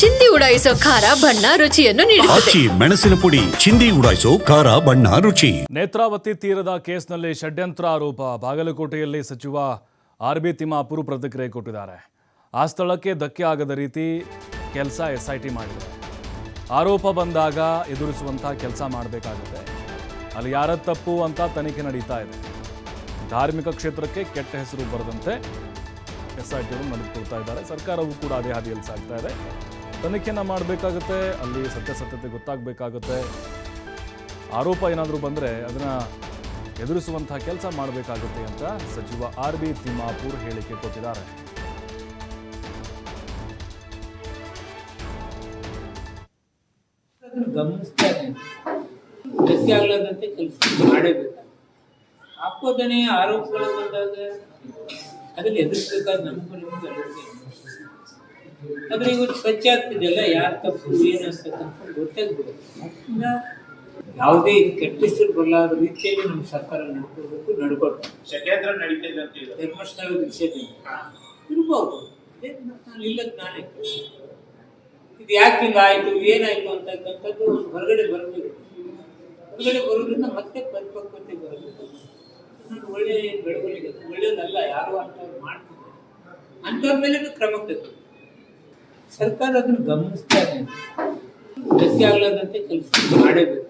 ಚಿಂದಿ ಉಡಾಯಿಸೋ ಖಾರ ಬಣ್ಣ ರುಚಿಯನ್ನು ನೀಡುತ್ತದೆ. ಆಚಿ ಮೆಣಸಿನ ಪುಡಿ ಚಿಂದಿ ಉಡಾಯಿಸೋ ಖಾರ ಬಣ್ಣ ರುಚಿ. ನೇತ್ರಾವತಿ ತೀರದ ಕೇಸ್ನಲ್ಲಿ ಷಡ್ಯಂತ್ರ ಆರೋಪ ಬಾಗಲಕೋಟೆಯಲ್ಲಿ ಸಚಿವ ಆರ್ ಬಿ ತಿಮ್ಮಾಪುರು ಪ್ರತಿಕ್ರಿಯೆ ಕೊಟ್ಟಿದ್ದಾರೆ. ಆ ಸ್ಥಳಕ್ಕೆ ಧಕ್ಕೆ ಆಗದ ರೀತಿ ಕೆಲಸ ಎಸ್ ಐ ಟಿ ಮಾಡಿದೆ. ಆರೋಪ ಬಂದಾಗ ಎದುರಿಸುವಂತಹ ಕೆಲಸ ಮಾಡಬೇಕಾಗುತ್ತೆ. ಅಲ್ಲಿ ಯಾರ ತಪ್ಪು ಅಂತ ತನಿಖೆ ನಡೀತಾ ಇದೆ. ಧಾರ್ಮಿಕ ಕ್ಷೇತ್ರಕ್ಕೆ ಕೆಟ್ಟ ಹೆಸರು ಬರದಂತೆ ಎಸ್ ಐ ಟಿಯವರು ನಡೆದುಕೊಳ್ತಾ ಇದ್ದಾರೆ. ಸರ್ಕಾರವು ಕೂಡ ಅದೇ ಹಾದಿಯಲ್ಲಿ ಸಾಗ್ತಾ ಇದೆ. ತನಿಖೆನ ಮಾಡಬೇಕಾಗುತ್ತೆ, ಅಲ್ಲಿ ಸತ್ಯಾಸತ್ಯತೆ ಗೊತ್ತಾಗಬೇಕಾಗುತ್ತೆ. ಆರೋಪ ಏನಾದರೂ ಬಂದರೆ ಅದನ್ನು ಎದುರಿಸುವಂತಹ ಕೆಲಸ ಮಾಡಬೇಕಾಗುತ್ತೆ ಅಂತ ಸಚಿವ ಆರ್ ಬಿ ತಿಮ್ಮಾಪುರ್ ಹೇಳಿಕೆ ಕೊಟ್ಟಿದ್ದಾರೆ. ಧಕ್ಕೆ ಕೆಲಸ ಮಾಡೇಬೇಕು ಆರೋಪಗಳು ಬಂದಾಗ ಅದನ್ನು ಎದುರಿಸಬೇಕಾದ ನಮಗೂ ನಿಮ್ಗೆ. ಆದ್ರೆ ಇವತ್ತು ಸ್ವಚ್ಛ ಆಗ್ತಿದೆಯಲ್ಲ ಯಾರು ತಪ್ಪು? ಏನು ಅಂತಕ್ಕಂಥ ಗೊತ್ತಾಗ್ಬೋದು ಅದರಿಂದ ಯಾವುದೇ ಕೆಟ್ಟ ಹೆಸರು ಬರಲಾರದ ರೀತಿಯಲ್ಲಿ ನಮ್ಮ ಸರ್ಕಾರ ನಡ್ಕೋಬೇಕು ನಡ್ಕೊಳ್ತಾರೆ ಷಡ್ಯಂತ್ರ ನಡೀತಿದೆ ಇದೆ ಅಂತ ಹೇಳಿ ಧರ್ಮಸ್ಥಳದ ವಿಷಯದಲ್ಲಿ. ಇರ್ಬೋದು. ನಾನು ಇಲ್ಲದ ನಾನೇ ಇದು ಯಾಕೆ ಹಿಂಗೆ ಆಯಿತು? ಏನಾಯಿತು ಅಂತಕ್ಕಂಥದ್ದು ಹೊರಗಡೆ ಬರಬೇಕು. ಹೊರಗಡೆ ಬರೋದ್ರಿಂದ ಮತ್ತೆ ಪರಿಪಕ್ವತೆ ಬರಬೇಕು ನಾನು ಒಳ್ಳೆ ಬೆಳವಣಿಗೆ ಒಳ್ಳೇದಲ್ಲ ಯಾರು ಅಂತ ಮಾಡ್ತಿದ್ದಾರೆ. ಅಂಥವ್ರ ಮೇಲೆ ಕ್ರಮ ತಗೋಬೇಕು ಸರ್ಕಾರ ಅದನ್ನು ಗಮನಿಸ್ತಾ ಇದೆ ಧಕ್ಕೆ ಆಗ್ಲಾರ್ದಂತೆ ಕೆಲಸ ಮಾಡೇಬೇಕು